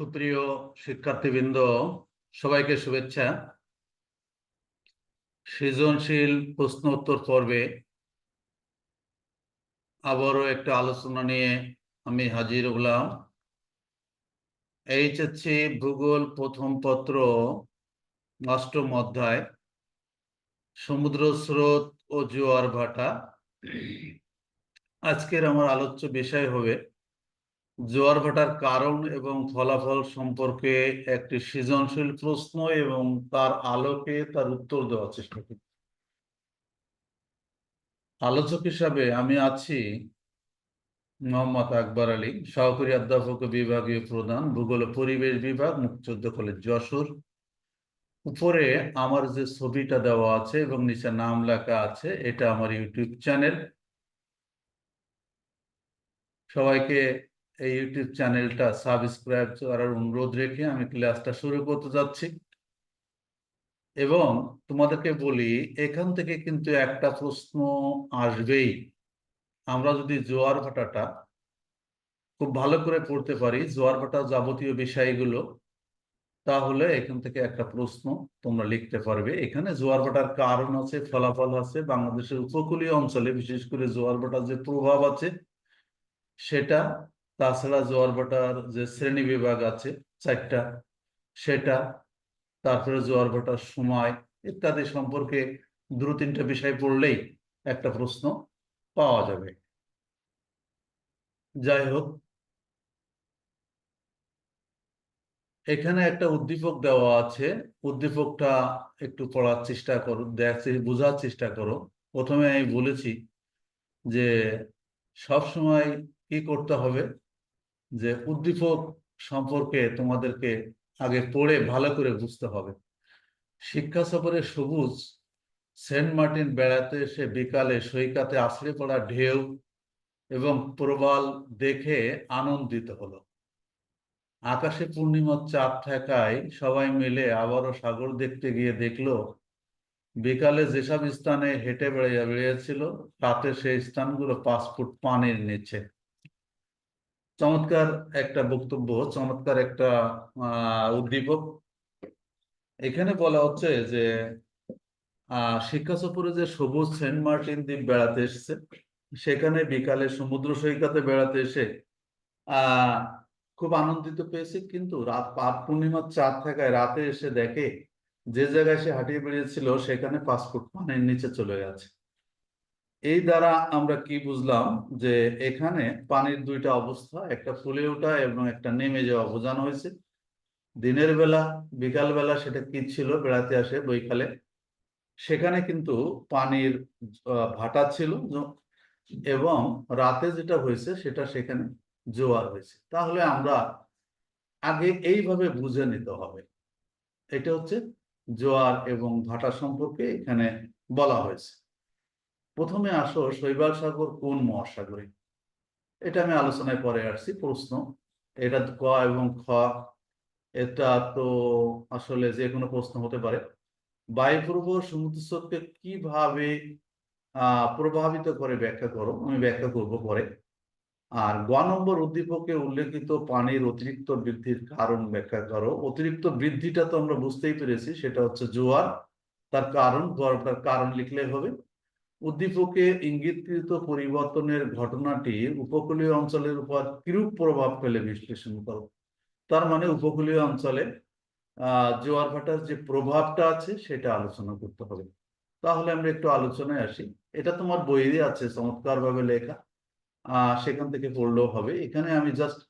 সুপ্রিয় শিক্ষার্থীবৃন্দ, সবাইকে শুভেচ্ছা। সৃজনশীল প্রশ্ন উত্তর পর্বে আবারও একটা আলোচনা নিয়ে আমি হাজির হলাম। এইচএসসি ভূগোল প্রথম পত্র, অষ্টম অধ্যায়, সমুদ্র স্রোত ও জোয়ার ভাটা। আজকের আমার আলোচ্য বিষয় হবে জোয়ার ভাটার কারণ এবং ফলাফল সম্পর্কে একটি সৃজনশীল প্রশ্ন এবং তার আলোকে তার উত্তর দেওয়ার চেষ্টা করি। আলোচক হিসাবে আমি আছি মোহাম্মদ আকবর আলী, সহকারী অধ্যাপক বিভাগীয় প্রধান, ভূগোল পরিবেশ বিভাগ, মুক্তিযুদ্ধ কলেজ যশোর। উপরে আমার যে ছবিটা দেওয়া আছে এবং নিচে নাম লেখা আছে, এটা আমার ইউটিউব চ্যানেল। সবাইকে এই ইউটিউব চ্যানেলটা সাবস্ক্রাইব করার অনুরোধ রেখে আমি ক্লাসটা শুরু করতে যাচ্ছি। এবং তোমাদেরকে বলি, এখান থেকে কিন্তু একটা প্রশ্ন আসবেই। আমরা যদি জোয়ার ভাটাটা খুব ভালো করে পড়তে পারি, জোয়ার ভাটা যাবতীয় বিষয়গুলো, তাহলে এখান থেকে একটা প্রশ্ন তোমরা লিখতে পারবে। এখানে জোয়ার ভাটার কারণ আছে, ফলাফল আছে, বাংলাদেশের উপকূলীয় অঞ্চলে বিশেষ করে জোয়ার ভাটার যে প্রভাব আছে, সেটা তাছাড়া জোয়ার ভাটার যে শ্রেণি বিভাগ আছে চারটা, সেটা, তারপরে জোয়ার ভাটার সময় ইত্যাদি সম্পর্কে দু তিনটা বিষয় পড়লেই একটা প্রশ্ন পাওয়া যাবে। যাই হোক, এখানে একটা উদ্দীপক দেওয়া আছে। উদ্দীপকটা একটু পড়ার চেষ্টা করো দেখার বোঝার চেষ্টা করো। প্রথমে আমি বলেছি যে সব সময় কি করতে হবে? যে উদ্দীপক সম্পর্কে তোমাদেরকে আগে পড়ে ভালো করে বুঝতে হবে। শিক্ষা সফরে সবুজ, সেন্ট মার্টিন বেড়াতে এসে বিকালে সৈকাতে আছড়ে পড়া ঢেউ এবং প্রবাল দেখে আনন্দিত হলো। আকাশে পূর্ণিমার চাঁদ থাকায় সবাই মিলে আবারও সাগর দেখতে গিয়ে দেখল, বিকালে যেসব স্থানে হেঁটে বেড়ে, বেড়িয়েছিল রাতে সেই স্থানগুলো পাঁচ ফুট পানির নিচে। চমৎকার একটা বক্তব্য, চমৎকার একটা উদ্দীপক। এখানে বলা হচ্ছে যে শিক্ষা সফরে যে সবুজ সেন্ট মার্টিন দ্বীপ বেড়াতে এসেছে, সেখানে বিকালে সমুদ্র সৈকতে বেড়াতে এসে খুব আনন্দিত পেয়েছে। কিন্তু রাত পাপ পূর্ণিমার চাঁদ থাকায় রাতে এসে দেখে, যে জায়গায় সে হাঁটিয়ে বেরিয়েছিল সেখানে পাসপোর্ট পানির নিচে চলে গেছে। এই দ্বারা আমরা কি বুঝলাম যে এখানে পানির দুইটা অবস্থা, একটা ফুলে ওঠা এবং একটা নেমে যাওয়া বোঝানো হয়েছে। দিনের বেলা, বিকাল বেলা সেটা কি ছিল? বেড়াতে আসে বৈকালে। সেখানে কিন্তু পানির ভাটা ছিল এবং রাতে যেটা হয়েছে সেটা সেখানে জোয়ার হয়েছে। তাহলে আমরা আগে এইভাবে বুঝে নিতে হবে। এটা হচ্ছে জোয়ার এবং ভাটা সম্পর্কে এখানে বলা হয়েছে। প্রথমে আসো, শৈবাল সাগর কোন মহাসাগরে? এটা আমি আলোচনায় পরে আসছি, প্রশ্ন। এটা ক এবং খ, এটা তো আসলে যে কোনো প্রশ্ন হতে পারে। বায়ুপূর্ব সমুদ্র স্রোতকে কীভাবে প্রভাবিত করে ব্যাখ্যা করো? আমি ব্যাখ্যা করব পরে। আর গ নম্বর উদ্দীপকে উল্লেখিত পানির অতিরিক্ত বৃদ্ধির কারণ ব্যাখ্যা করো। অতিরিক্ত বৃদ্ধিটা তো আমরা বুঝতেই পেরেছি, সেটা হচ্ছে জোয়ার। তার কারণ তার কারণ লিখলে হবে। উদ্দীপকে ইঙ্গিতকৃত পরিবর্তনের ঘটনাটি উপকূলীয় অঞ্চলের উপর কিরূপ প্রভাব ফেলে বিশ্লেষণ করো? তার মানে উপকূলীয় অঞ্চলে জোয়ার ভাটার যে প্রভাবটা আছে সেটা আলোচনা করতে হবে। তাহলে আমরা একটু আলোচনায় আসি। এটা তোমার বইয়ে আছে চমৎকার ভাবে লেখা সেখান থেকে পড়লেও হবে। এখানে আমি জাস্ট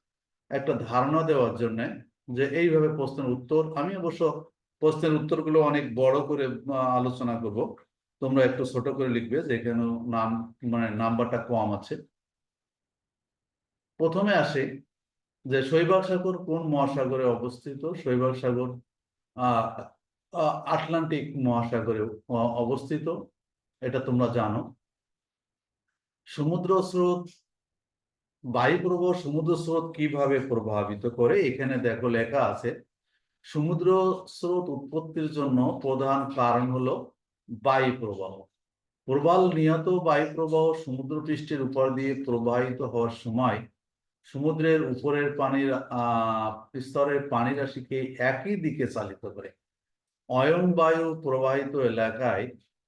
একটা ধারণা দেওয়ার জন্য যে এইভাবে প্রশ্নের উত্তর, আমি অবশ্য প্রশ্নের উত্তরগুলো অনেক বড় করে আলোচনা করব। তোমরা একটু ছোট করে লিখবে যে এখানে নাম মানে নাম্বারটা কম আছে। প্রথমে আসে যে শৈবাল সাগর কোন মহাসাগরে অবস্থিত? শৈবাল সাগর আটলান্টিক মহাসাগরে অবস্থিত, এটা তোমরা জানো। সমুদ্র স্রোত বায়ুপ্রবাহ সমুদ্র স্রোত কীভাবে প্রভাবিত করে? এখানে দেখো লেখা আছে, সমুদ্র স্রোত উৎপত্তির জন্য প্রধান কারণ হলো বায়ু প্রবাহ প্রবাল নিহত বায়ু প্রবাহ সমুদ্র পৃষ্ঠের উপর দিয়ে প্রবাহিত হওয়ার সময় সমুদ্রের উপরের পানির স্তরের পানি রাশিকে একই দিকে চালিত করে। অয়ন বায়ু প্রবাহিত এলাকায়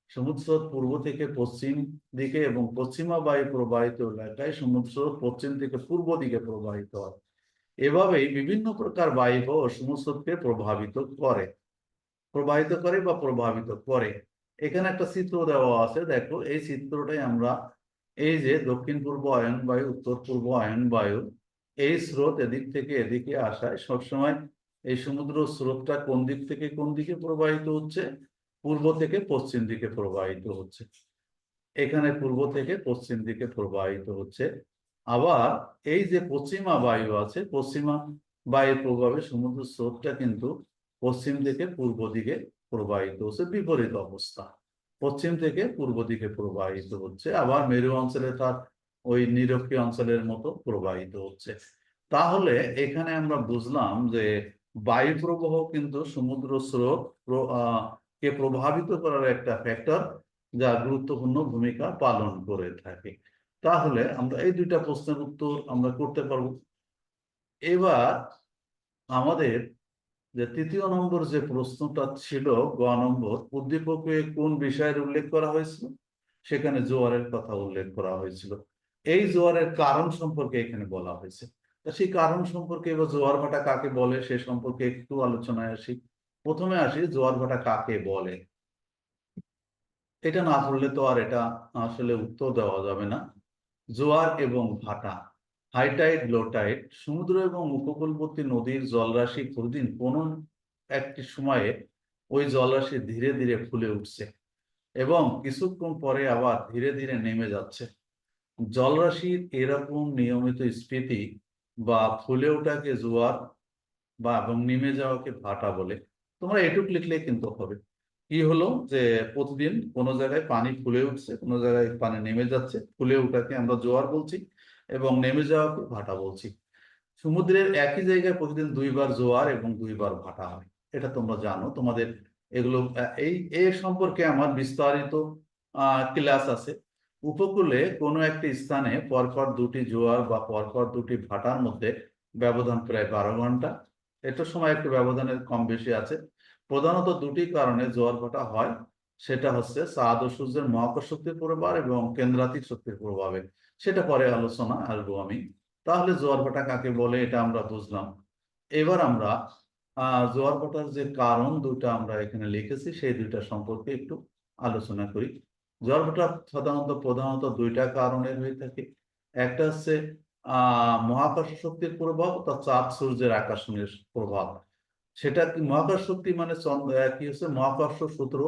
সমুদ্র পূর্ব থেকে পশ্চিম দিকে এবং পশ্চিমা বায়ু প্রবাহিত এলাকায় সমুদ্র পশ্চিম থেকে পূর্ব দিকে প্রবাহিত হয়। এভাবেই বিভিন্ন প্রকার বায়ু সমুদ্রকে প্রভাবিত করে। প্রবাহিত করে বা প্রভাবিত করে। এখানে একটা চিত্র দেওয়া আছে, দেখো, এই চিত্রটাই আমরা এই যে দক্ষিণ পূর্ব আয়ন বায়ু, উত্তর পূর্ব আয়ন বায়ু, এই স্রোত এদিক থেকে এদিকে আসায় সবসময় এই সমুদ্র স্রোতটা কোন দিক থেকে কোন দিকে প্রবাহিত হচ্ছে? পূর্ব থেকে পশ্চিম দিকে প্রবাহিত হচ্ছে। এখানে পূর্ব থেকে পশ্চিম দিকে প্রবাহিত হচ্ছে। আবার এই যে পশ্চিমা বায়ু আছে, পশ্চিমা বায়ুর প্রভাবে সমুদ্র স্রোতটা কিন্তু পশ্চিম থেকে পূর্ব দিকে প্রবাহিত হচ্ছে, বিপরীত অবস্থা। পশ্চিম থেকে পূর্ব দিকে প্রবাহিত হচ্ছে, আবার মেরু অঞ্চলে তার ওই নিরক্ষীয় অঞ্চলের মতো প্রবাহিত হচ্ছে। তাহলে এখানে আমরা বুঝলাম যে বায়ু প্রবাহ কিন্তু সমুদ্র স্রোত কে প্রভাবিত করার একটা ফ্যাক্টর যা গুরুত্বপূর্ণ ভূমিকা পালন করে থাকে। তাহলে আমরা এই দুইটা প্রশ্নের উত্তর আমরা করতে পারব। এবার আমাদের যে তৃতীয় নম্বর যে প্রশ্নটা ছিল গ নম্বর, উদ্দীপকে কোন বিষয়ের উল্লেখ করা হয়েছিল? সেখানে জোয়ারের কথা উল্লেখ করা হয়েছিল। এই জোয়ারের কারণ সম্পর্কে এখানে বলা হয়েছে। সেই কারণ সম্পর্কে এবার জোয়ার ভাটা কাকে বলে সে সম্পর্কে একটু আলোচনায় আসি। প্রথমে আসি জোয়ার ভাটা কাকে বলে? এটা না পড়লে তো আর এটা আসলে উত্তর দেওয়া যাবে না। জোয়ার এবং ভাটা। হাই টাইড লো টাইড সমুদ্র এবং উপকূলবর্তী নদীর জলরাশি প্রতিদিন কোন একটি সময়ে ওই জলরাশি ধীরে ধীরে ফুলে উঠছে এবং কিছুক্ষণ পরে আবার ধীরে ধীরে নেমে যাচ্ছে। জলরাশির এরকম নিয়মিত স্ফীতি বা ফুলে ওঠাকে জোয়ার বা এবং নেমে যাওয়াকে ভাটা বলে। তোমরা এটুক লিখলে কিন্তু হবে। কি হলো? যে প্রতিদিন কোনো জায়গায় পানি ফুলে উঠছে, কোনো জায়গায় পানি নেমে যাচ্ছে, ফুলে ওঠাকে আমরা জোয়ার বলছি। এবং নেমে যাওয়াকে ভাটা বলছি। সমুদ্রের একই জায়গায় প্রতিদিন দুইবার জোয়ার এবং দুইবার ভাটা হয়, এটা তোমরা জানো। তোমাদের এগুলো, এই, এ সম্পর্কে আমার বিস্তারিত ক্লাস আছে। উপকূলে কোনো একটি স্থানে পরপর দুটি জোয়ার বা পরপর দুটি ভাটার মধ্যে ব্যবধান প্রায় বারো ঘণ্টা। এটা সময় একটু ব্যবধানের কম বেশি আছে। প্রধানত দুটি কারণে জোয়ার ভাটা হয়। সেটা হচ্ছে চাঁদ ও সূর্যের মহাকর্ষ শক্তির প্রভাব এবং কেন্দ্রাতিক শক্তির প্রভাবে। সেটা পরে আলোচনা আসব আমি। তাহলে জোয়ার ভাটা কাকে বলে এটা আমরা বুঝলাম। এবার আমরা জোয়ার ভাটার যে কারণ দুটা আমরা এখানে লিখেছি, সেই দুইটা সম্পর্কে একটু আলোচনা করি। জোয়ার ভাটা সাধারণত প্রধানত দুইটা কারণের হয়ে থাকে। একটা হচ্ছে মহাকর্ষ শক্তির প্রভাব, অর্থাৎ চাঁদ সূর্যের আকর্ষণের প্রভাব। সেটা কি মহাকর্ষ শক্তি মানে কি হচ্ছে? মহাকর্ষ সূত্র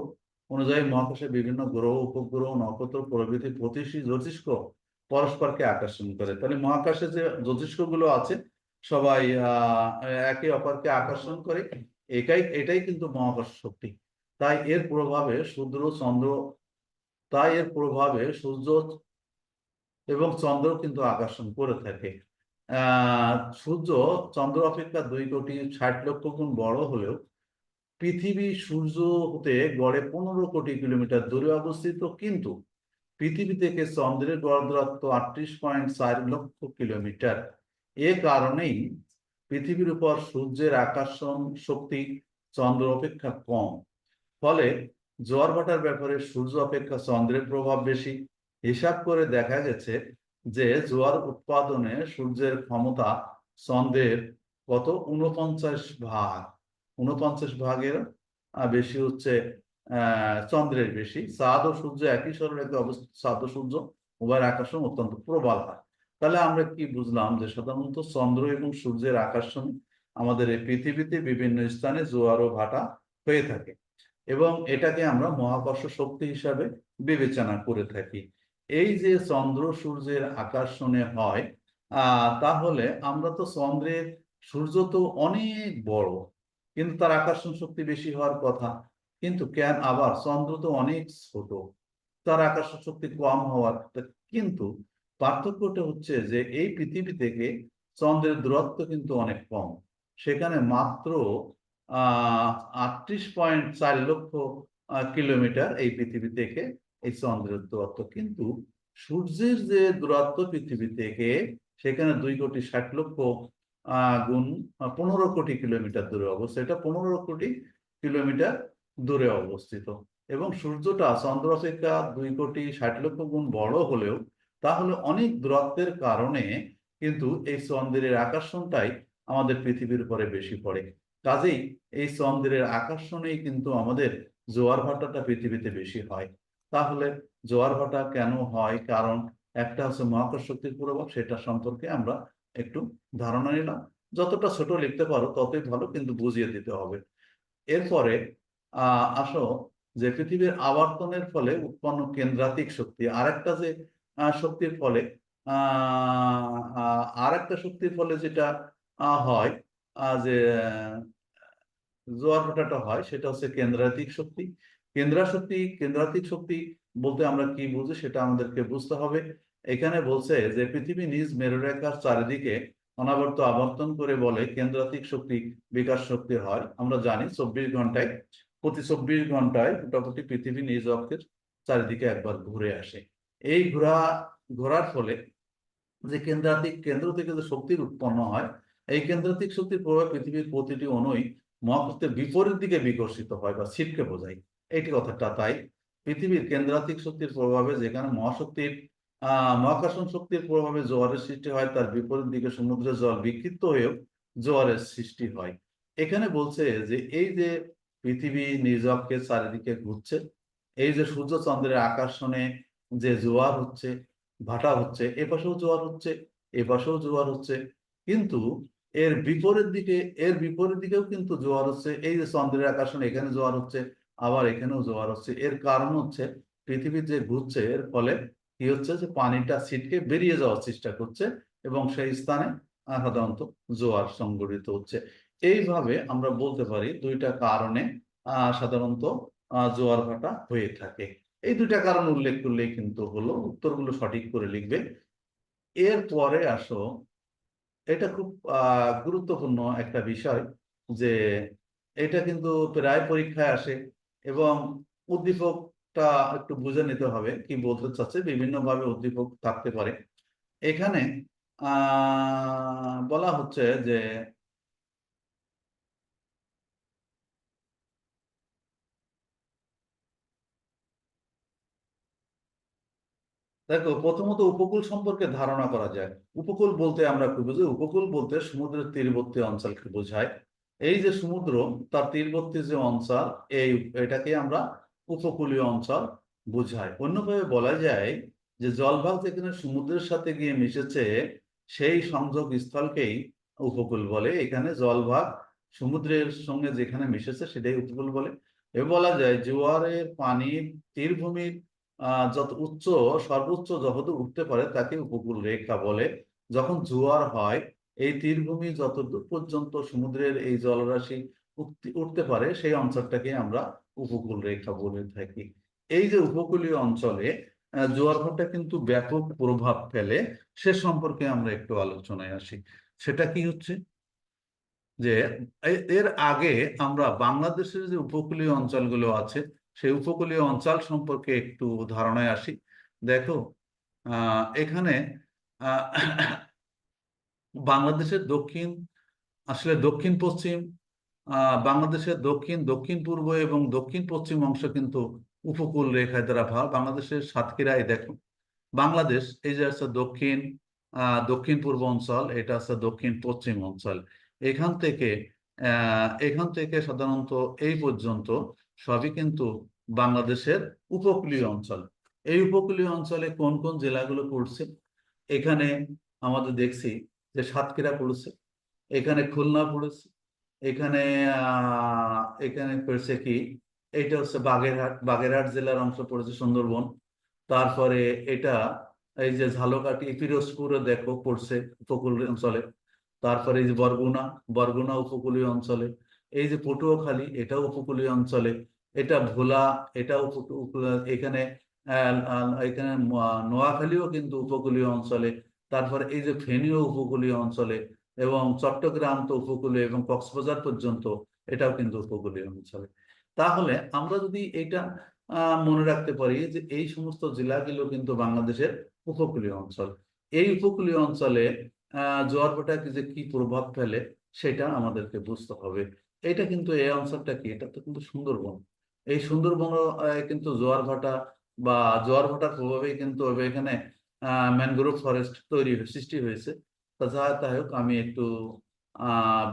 অনুযায়ী মহাকাশে বিভিন্ন গ্রহ, উপগ্রহ, নক্ষত্র, প্রভৃতি প্রতিষ্ঠী জ্যোতিষ্ক পরস্পরকে আকর্ষণ করে। তাহলে মহাকাশে যে জ্যোতিষ্কগুলো আছে, সবাই একে অপরকে আকর্ষণ করে এটাই এটাই কিন্তু মহাকাশ শক্তি। তাই এর প্রভাবে সূর্য চন্দ্র, তাই এর প্রভাবে সূর্য এবং চন্দ্র কিন্তু আকর্ষণ করে থাকে। সূর্য চন্দ্র অপেক্ষা দুই কোটি ষাট লক্ষ গুণ বড় হলেও পৃথিবী সূর্য হতে গড়ে পনেরো কোটি কিলোমিটার দূরে অবস্থিত। কিন্তু পৃথিবী থেকে চন্দ্রের গড় দূরত্ব আটত্রিশ পয়েন্ট চার লক্ষ কিলোমিটার। এ কারণেই পৃথিবীর উপর সূর্যের আকর্ষণ শক্তি চন্দ্র অপেক্ষা কম। ফলে জোয়ার ভাটার ব্যাপারে সূর্য অপেক্ষা চন্দ্রের প্রভাব বেশি। হিসাব করে দেখা গেছে যে জোয়ার উৎপাদনে সূর্যের ক্ষমতা চন্দ্রের কত? উনপঞ্চাশ ভাগ। উনপঞ্চাশ ভাগের বেশি হচ্ছে চন্দ্রের বেশি। চাঁদ ও সূর্য একই সরলরেখে অবস্থিত। চাঁদ ও সূর্য উভয়ের আকর্ষণ অত্যন্ত প্রবল হয়। তাহলে আমরা কি বুঝলাম যে সাধারণত চন্দ্র এবং সূর্যের আকর্ষণ আমাদের এই পৃথিবীতে বিভিন্ন স্থানে জোয়ার ও ভাটা হয়ে থাকে এবং এটাকে আমরা মহাকর্ষ শক্তি হিসাবে বিবেচনা করে থাকি। এই যে চন্দ্র সূর্যের আকর্ষণে হয়, আহ, তাহলে আমরা তো চন্দ্রের সূর্য তো অনেক বড়, কিন্তু তার আকর্ষণ শক্তি বেশি হওয়ার কথা। কিন্তু কেন আবার, চন্দ্র তো অনেক ছোট। তার আকাশ শক্তি কম হওয়ার কিন্তু পার্থক্যটা হচ্ছে যে এই পৃথিবী থেকে চন্দ্রের দূরত্ব কিন্তু অনেক কম। সেখানে মাত্র আটত্রিশ পয়েন্ট চার লক্ষ কিলোমিটার এই পৃথিবী থেকে এই চন্দ্রের দূরত্ব। কিন্তু সূর্যের যে দূরত্ব পৃথিবী থেকে, সেখানে দুই কোটি ষাট লক্ষ গুণ পনেরো কোটি কিলোমিটার দূরে অবস্থিত। এটা পনেরো কোটি কিলোমিটার দূরে অবস্থিত। এবং সূর্যটা চন্দ্র অপেক্ষা দুই কোটি ষাট লক্ষ গুণ বড় হলেও তাহলে অনেক দূরত্বের কারণে কিন্তু এই চন্দ্রের আকর্ষণটাই আমাদের পৃথিবীর উপরে বেশি পড়ে। কাজেই এই চন্দ্রের আকর্ষণেই কিন্তু আমাদের জোয়ার ভাটাটা পৃথিবীতে বেশি হয়। তাহলে জোয়ার ভাটা কেন হয়? কারণ একটা হচ্ছে মহাকর্ষ শক্তির প্রভাব, সেটা সম্পর্কে আমরা একটু ধারণা নিলাম। যতটা ছোট লিখতে পারো ততই ভালো, কিন্তু বুঝিয়ে দিতে হবে। এরপরে আসো যে পৃথিবীর আবর্তনের ফলে উৎপন্ন কেন্দ্রাতিক শক্তি আরেকটা যে শক্তির ফলে আহ, আরেকটা শক্তির ফলে যেটা হয় যে জোয়ার ভাটাটা হয় সেটা হচ্ছে কেন্দ্রাতিক শক্তি। কেন্দ্রা শক্তি কেন্দ্রাতিক শক্তি বলতে আমরা কি বুঝি সেটা আমাদেরকে বুঝতে হবে। এখানে বলছে যে পৃথিবী নিজ মেরুরেখার চারিদিকে অনাবর্ত আবর্তন করে বলে কেন্দ্রাতিক শক্তি বিকাশ শক্তি হয়। আমরা জানি চব্বিশ ঘন্টায় প্রতি চব্বিশ ঘন্টায় মোটামুটি পৃথিবী নিজ অক্ষের চারিদিকে একবার ঘুরে আসে। এই ঘোরা, ঘোরার ফলে যে কেন্দ্রাতিক, কেন্দ্র থেকে যে শক্তির উৎপন্ন হয়, এই কেন্দ্রাতিক শক্তির প্রভাবে পৃথিবীর প্রতিটি অনুই মহাকর্ষের বিপরীত দিকে বিকশিত হয় বা ছিটকে বোঝায়। এইটি কথাটা তাই। পৃথিবীর কেন্দ্রাতিক শক্তির প্রভাবে যেখানে মহাশক্তির মহাকর্ষণ শক্তির প্রভাবে জোয়ারের সৃষ্টি হয়, তার বিপরীত দিকে সমুদ্রের জল বিক্ষিপ্ত হয়েও জোয়ারের সৃষ্টি হয়। এখানে বলছে যে এই যে পৃথিবী নিজ অক্ষের চারিদিকে ঘুরছে। এই যে সূর্য চন্দ্রের আকর্ষণে যে জোয়ার হচ্ছে, ভাটা হচ্ছে, এ পাশেও জোয়ার হচ্ছে, এ পাশেও জোয়ার হচ্ছে, কিন্তু এর বিপরীত দিকে, এর বিপরীত দিকেও কিন্তু জোয়ার হচ্ছে। এই যে চন্দ্রের আকর্ষণে এখানে জোয়ার হচ্ছে, আবার এখানেও জোয়ার হচ্ছে। এর কারণ হচ্ছে পৃথিবীর যে ঘুরছে, এর ফলে কি হচ্ছে যে পানিটা ছিটকে বেরিয়ে যাওয়ার চেষ্টা করছে এবং সেই স্থানে সাধারণত জোয়ার সংগঠিত হচ্ছে। এইভাবে আমরা বলতে পারি দুইটা কারণে সাধারণত জোয়ার ভাটা হয়ে থাকে। এই দুইটা কারণ উল্লেখ করলেই কিন্তু হলো, উত্তরগুলো সঠিক করে লিখবে। এরপরে আসো, এটা খুব গুরুত্বপূর্ণ একটা বিষয় যে, এটা কিন্তু প্রায় পরীক্ষায় আসে এবং উদ্দীপকটা একটু বুঝে নিতে হবে, কি বলতে চাচ্ছে বিভিন্ন ভাবে উদ্দীপক থাকতে পারে। এখানে বলা হচ্ছে যে দেখো, প্রথমত উপকূল সম্পর্কে ধারণা করা যায়। উপকূল বলতে আমরা কি বুঝি, উপকূল বলতে সমুদ্রের তীরবর্তী অঞ্চলকে বোঝায়। এই যে সমুদ্র, তার তীরবর্তী যে অঞ্চল, এই এটাকে আমরা উপকূলীয় অঞ্চল বোঝায়। অন্যভাবে বলা যায় যে জলভাগ যেখানে সমুদ্রের সাথে গিয়ে মিশেছে, সেই সংযোগ স্থলকেই উপকূল বলে। এখানে জলভাগ সমুদ্রের সঙ্গে যেখানে মিশেছে, সেটাই উপকূল বলে। এ বলা যায় জোয়ারের পানি তীরভূমির যত উচ্চ, সর্বোচ্চ যত উঠতে পারে, তাকে উপকূল রেখা বলে। যখন জোয়ার হয়, এই তীরভূমি যতদূর পর্যন্ত সমুদ্রের এই জলরাশি উঠতে- পারে, সেই অঞ্চলটাকে আমরা উপকূল রেখা বলে থাকি। এই যে উপকূলীয় অঞ্চলে জোয়ার ভাটা কিন্তু ব্যাপক প্রভাব ফেলে, সে সম্পর্কে আমরা একটু আলোচনায় আসি। সেটা কি হচ্ছে? যে এর আগে আমরা বাংলাদেশের যে উপকূলীয় অঞ্চলগুলো আছে সেই উপকূলীয় অঞ্চল সম্পর্কে একটু ধারণায় আসি। দেখো এখানে বাংলাদেশের দক্ষিণ, আসলে দক্ষিণ পশ্চিম বাংলাদেশের দক্ষিণ দক্ষিণ পূর্ব এবং দক্ষিণ পশ্চিম অংশ কিন্তু উপকূল রেখায় দ্বারা ভাগ। বাংলাদেশের সাতক্ষীরায় দেখো, বাংলাদেশ, এই যে আছে দক্ষিণ দক্ষিণ পূর্ব অঞ্চল, এটা আছে দক্ষিণ পশ্চিম অঞ্চল। এখান থেকে এখান থেকে সাধারণত এই পর্যন্ত সবই কিন্তু বাংলাদেশের উপকূলীয় অঞ্চল। এই উপকূলীয় অঞ্চলে কোন কোন জেলাগুলো পড়ছে? এখানে আমাদের দেখছি যে সাতক্ষীরা পড়েছে, এখানে খুলনা পড়েছে, এখানে এখানে পড়েছে কি? এটা হচ্ছে বাগেরহাট বাগেরহাট জেলার অংশ পড়েছে সুন্দরবন। তারপরে এটা এই যে ঝালকাঠি পিরোজপুরে দেখো পড়ছে উপকূল অঞ্চলে। তারপরে এই যে বরগুনা বরগুনা উপকূলীয় অঞ্চলে। এই যে পটুয়াখালী, এটাও উপকূলীয় অঞ্চলে। এটা ভোলা এটা এখানে এখানে নোয়াখালীও কিন্তু উপকূলীয় অঞ্চলে। তারপরে এই যে ফেনীও উপকূলীয় অঞ্চলে এবং চট্টগ্রাম তো উপকূলীয় এবং কক্সবাজার পর্যন্ত, এটাও কিন্তু উপকূলীয় অঞ্চলে। তাহলে আমরা যদি এটা মনে রাখতে পারি যে এই সমস্ত জেলাগুলো কিন্তু বাংলাদেশের উপকূলীয় অঞ্চল। এই উপকূলীয় অঞ্চলে জোয়ার ভাটা যে কি প্রভাব ফেলে, সেটা আমাদেরকে বুঝতে হবে। এটা কিন্তু এই অঞ্চলটা কি? এটা তো কিন্তু সুন্দরবন। এই সুন্দরবন কিন্তু জোয়ার ভাটা বা জোয়ার ভাটার প্রভাবেই কিন্তু এখানে ম্যানগ্রোভ ফরেস্ট তৈরি সৃষ্টি হয়েছে। তা যা তাই হোক, আমি একটু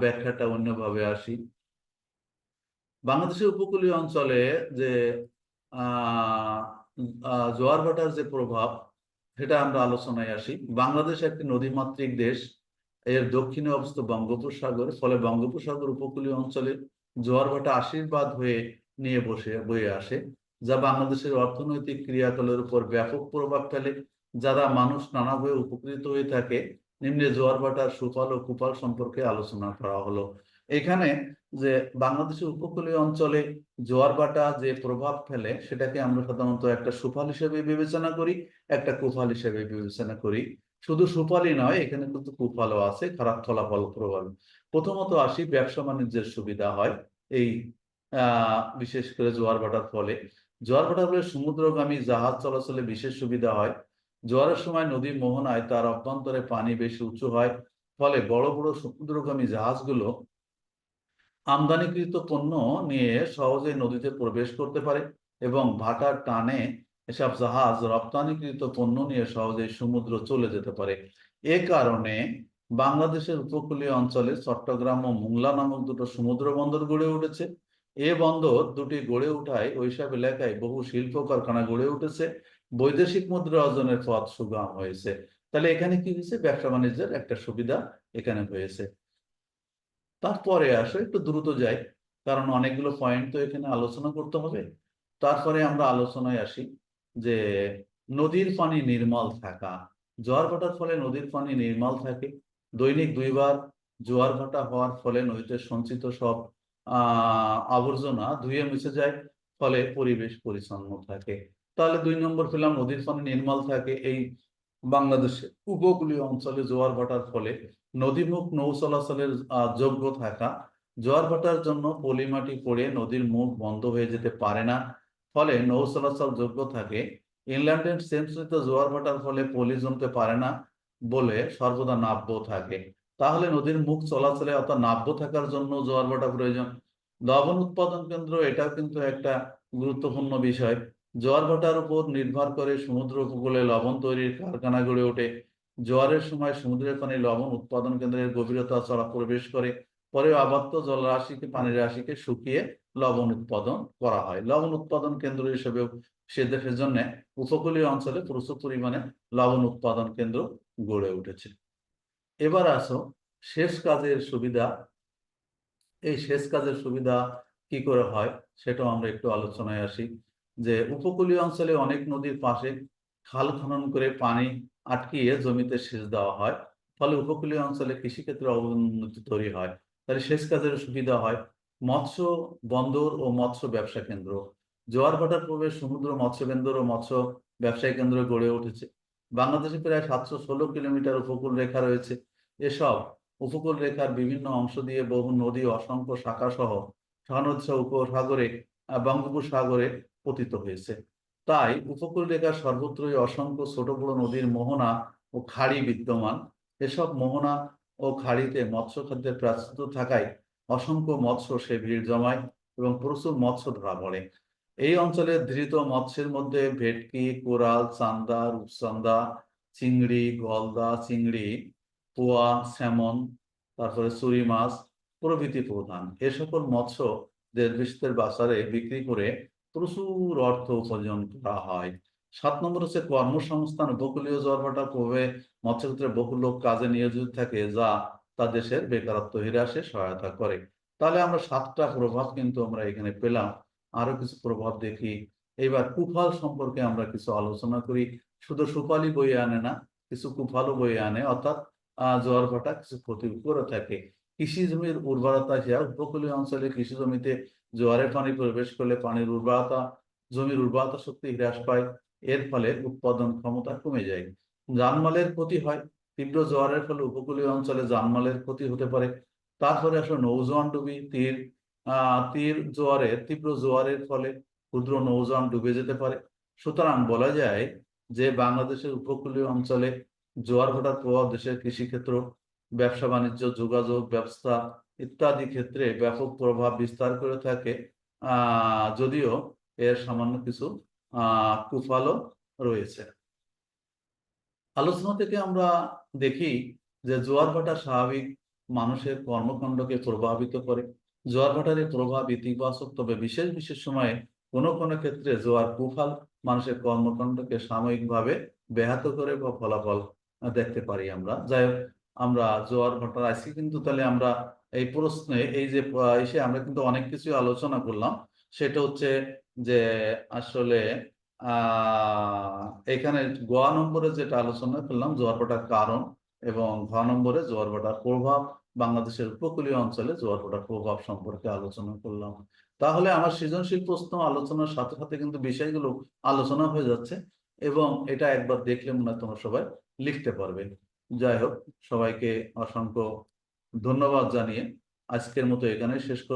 ব্যাখ্যাটা অন্যভাবে আসি। বাংলাদেশের উপকূলীয় অঞ্চলে যে জোয়ার ভাটার যে প্রভাব, সেটা আমরা আলোচনায় আসি। বাংলাদেশ একটি নদীমাতৃক দেশ। এর দক্ষিণে অবস্থিত বঙ্গোপসাগর, ফলে বঙ্গোপসাগর উপকূলীয় অঞ্চলে জোয়ার ভাটা আশীর্বাদ হয়ে নিয়ে বসে, বয়ে আসে, যা বাংলাদেশের অর্থনৈতিক ক্রিয়াকলের উপর ব্যাপক প্রভাব ফেলে, যারা মানুষ নানাভাবে উপকৃত হয়ে থাকে, নিম্নে জোয়ার ভাটার সুফল ও কুফল সম্পর্কে আলোচনা করা হলো। এখানে যে বাংলাদেশের উপকূলীয় অঞ্চলে জোয়ার ভাটা যে প্রভাব ফেলে, সেটাকে আমরা সাধারণত একটা সুফল হিসেবে বিবেচনা করি, একটা কুফল হিসেবে বিবেচনা করি। শুধু সুফলই নয়, এখানে কিন্তু কুফলও আছে, খারাপ ফলাফল প্রভাব প্রথমত আসি, ব্যবসা বাণিজ্যের সুবিধা হয় এই বিশেষ করে জোয়ার ভাটার ফলে। জোয়ার ভাটার ফলে সমুদ্রগামী জাহাজ চলাচলে বিশেষ সুবিধা হয়। জোয়ারের সময় নদীর মোহনায় তার অভ্যন্তরে পানি বেশি উঁচু হয়, ফলে বড় বড় সমুদ্রগামী জাহাজগুলো আমদানিকৃত পণ্য নিয়ে সহজে নদীতে প্রবেশ করতে পারে এবং ভাটার টানে এসব জাহাজ রপ্তানিকৃত পণ্য নিয়ে সহজে সমুদ্র চলে যেতে পারে। এ কারণে বাংলাদেশের উপকূলীয় অঞ্চলে চট্টগ্রাম ও মোংলা নামক দুটো সমুদ্র বন্দর গড়ে উঠেছে। এ বন্দর দুটি গড়ে উঠায় ওইসব এলাকায় বহু শিল্প কারখানা গড়ে উঠেছে। বৈদেশিক মুদ্রা অর্জনের পথ সুগম হয়েছে। তাহলে এখানে কি হয়েছে? ব্যবসা বাণিজ্যের একটা সুবিধা এখানে হয়েছে। তারপরে আসো, একটু দ্রুত যাই, কারণ অনেকগুলো পয়েন্ট তো এখানে আলোচনা করতে হবে। তারপরে আমরা আলোচনায় আসি। যে নদীর পানি নির্মল থাকা, জোয়ার ভাটার ফলে নদীর পানি নির্মল থাকে। দৈনিক দুইবার জোয়ার ভাটা হওয়ার ফলে নদীতে সঞ্চিত সব আহ আবর্জনা ধুয়ে মুছে যায়, ফলে পরিবেশ পরিচ্ছন্ন থাকে। তাহলে দুই নম্বর পেলাম, নদীর পানি নির্মল থাকে। এই বাংলাদেশে উপকূলীয় অঞ্চলে জোয়ার ভাটার ফলে নদীমুখ নৌ চলাচলের যোগ্য থাকা। জোয়ার ভাটার জন্য পলিমাটি পড়ে নদীর মুখ বন্ধ হয়ে যেতে পারে না। ফলে নৌ চলাচল যোগ্য থাকে। ইংল্যান্ডের সেমসিত জোয়ার ভাটার ফলে পলি জমতে পারে না বলে সর্বদা নাব্য থাকে। তাহলে নদীর মুখ চলাচলে অর্থাৎ নাব্য থাকার জন্য জোয়ার ভাটা প্রয়োজন। লবণ উৎপাদন কেন্দ্র এটাও কিন্তু একটা গুরুত্বপূর্ণ বিষয়। জোয়ার ভাটার উপর নির্ভর করে সমুদ্র উপকূলে লবণ তৈরির কারখানা গড়ে ওঠে। জোয়ারের সময় সমুদ্রের পানি লবণ উৎপাদন কেন্দ্রের গভীরতা চড়া প্রবেশ করে। পরে আবদ্ধ জলরাশিকে, পানির রাশিকে শুকিয়ে লবণ উৎপাদন করা হয়। লবণ উৎপাদন কেন্দ্র হিসেবেও সে দেশের জন্য উপকূলীয় অঞ্চলে প্রচুর পরিমাণে লবণ উৎপাদন কেন্দ্র গড়ে উঠেছে। এবার আসো শেষ কাজের সুবিধা। এই শেষ কাজের সুবিধা কি করে হয় সেটাও আমরা একটু আলোচনায় আসি। যে উপকূলীয় অঞ্চলে অনেক নদীর পাশে খাল খনন করে পানি আটকিয়ে জমিতে সেচ দেওয়া হয়। ফলে উপকূলীয় অঞ্চলে কৃষিক্ষেত্রে অবনতি তৈরি হয়। তাহলে সেচ কাজের সুবিধা হয়। মৎস্য বন্দর ও মৎস্য ব্যবসা কেন্দ্র। জোয়ার ভাটার পূর্বে সমুদ্র মৎস্য কেন্দ্র ও মৎস্য ব্যবসায়ী কেন্দ্র গড়ে উঠেছে। বাংলাদেশে প্রায় সাতশো ষোলো কিলোমিটার উপকূল রেখা রয়েছে। এসব উপকূল রেখার বিভিন্ন অংশ দিয়ে বহু নদী অসংখ্য শাখা সহ সহানদী উপসাগরে বঙ্গোপসাগরে পতিত হয়েছে। তাই উপকূল রেখার সর্বত্রই অসংখ্য ছোট বড় নদীর মোহনা ও খাড়ি বিদ্যমান। এসব মোহনা ও খাড়িতে মৎস্য খাদ্যের প্রাচুর্য থাকায় অসংখ্য মৎস্য সে ভিড় জমায় এবং প্রচুর মৎস্য ধরা পড়ে। এই অঞ্চলে ধৃত মৎস্যের মধ্যে ভেটকি, কোরাল, চান্দা, রূপচান্দা, চিংড়ি, গলদা, চিংড়ি, পোয়া, স্যামন, তারপরে চুরি মাছ প্রভৃতি প্রধান। এ সকল মৎস্য দেশ বিদেশের বাজারে বিক্রি করে প্রচুর অর্থ উপার্জন করা হয়। সাত নম্বর হচ্ছে কর্মসংস্থান। উপকূলীয় জলভাটার প্রভাবে মৎস্যক্ষেত্রে বহু লোক কাজে নিয়োজিত থাকে, যা তা দেশের বেকারত্ব হ্রাসে সহায়তা করে। তাহলে আমরা সাতটা প্রভাব কিন্তু আমরা এখানে পেলাম। আরও কিছু প্রভাব দেখি। এবার কুফল সম্পর্কে আমরা কিছু আলোচনা করি। শুধু সুফলই বই আনে না, কিছু কুফলও বই আনে। অর্থাৎ আহ জোয়ার ভাটা কিছু ক্ষতি করে থাকে। কৃষি জমির উর্বরতা যা উপকূলীয় অঞ্চলে কৃষি জমিতে জোয়ারের পানি প্রবেশ করলে পানির উর্বরতা, জমির উর্বরতা শক্তি হ্রাস পায়। এর ফলে উৎপাদন ক্ষমতা কমে যায়। জানমালের ক্ষতি হয়। তীব্র জোয়ারের ফলে উপকূলীয় অঞ্চলে জানমালের ক্ষতি হতে পারে। তারপরে আসলে নৌজোয়ান ডুবি তীর তীর জোয়ারের তীব্র জোয়ারের ফলে ক্ষুদ্র নৌজান ডুবে যেতে পারে। সুতরাং বলা যায় যে বাংলাদেশের উপকূলীয় অঞ্চলে জোয়ার ভাটার প্রভাব দেশের কৃষিক্ষেত্র, ব্যবসা বাণিজ্য, যোগাযোগ ব্যবস্থা ইত্যাদি ক্ষেত্রে ব্যাপক প্রভাব বিস্তার করে থাকে। যদিও এর সামান্য কিছু কুফলও রয়েছে। আলোচনা থেকে আমরা দেখি যে জোয়ার ভাটা স্বাভাবিক মানুষের কর্মকাণ্ডকে প্রভাবিত করে। জোয়ার ভাটার প্রভাব ইতিবাচক, তবে বিশেষ বিশেষ সময়ে কোনো কোনো ক্ষেত্রে জোয়ার কুফাল মানুষের কর্মকাণ্ডকে সাময়িকভাবে ব্যাহত করে বা ফলাফল দেখতে পারি আমরা। যাই হোক, আমরা জোয়ার ভাটার আজকে কিন্তু তাহলে আমরা এই প্রশ্নে, এই যে এসে আমরা কিন্তু অনেক কিছু আলোচনা করলাম। সেটা হচ্ছে যে আসলে এখানে গোয়া নম্বরে যেটা আলোচনা করলাম, জোয়ার ভাটার কারণ এবং ঘ নম্বরে জোয়ার ভাটার প্রভাব, বাংলাদেশের উপকূলীয় অঞ্চলে জোয়ার ভাটার প্রভাব সম্পর্কে আলোচনা করলাম। তাহলে আমার সৃজনশীল প্রশ্ন আলোচনার সাথে সাথে কিন্তু বিষয়গুলো আলোচনা হয়ে যাচ্ছে এবং এটা একবার দেখলে মনে হয় তোমরা সবাই লিখতে পারবে। যাই হোক, সবাইকে অসংখ্য ধন্যবাদ জানিয়ে আজকের মতো এখানে শেষ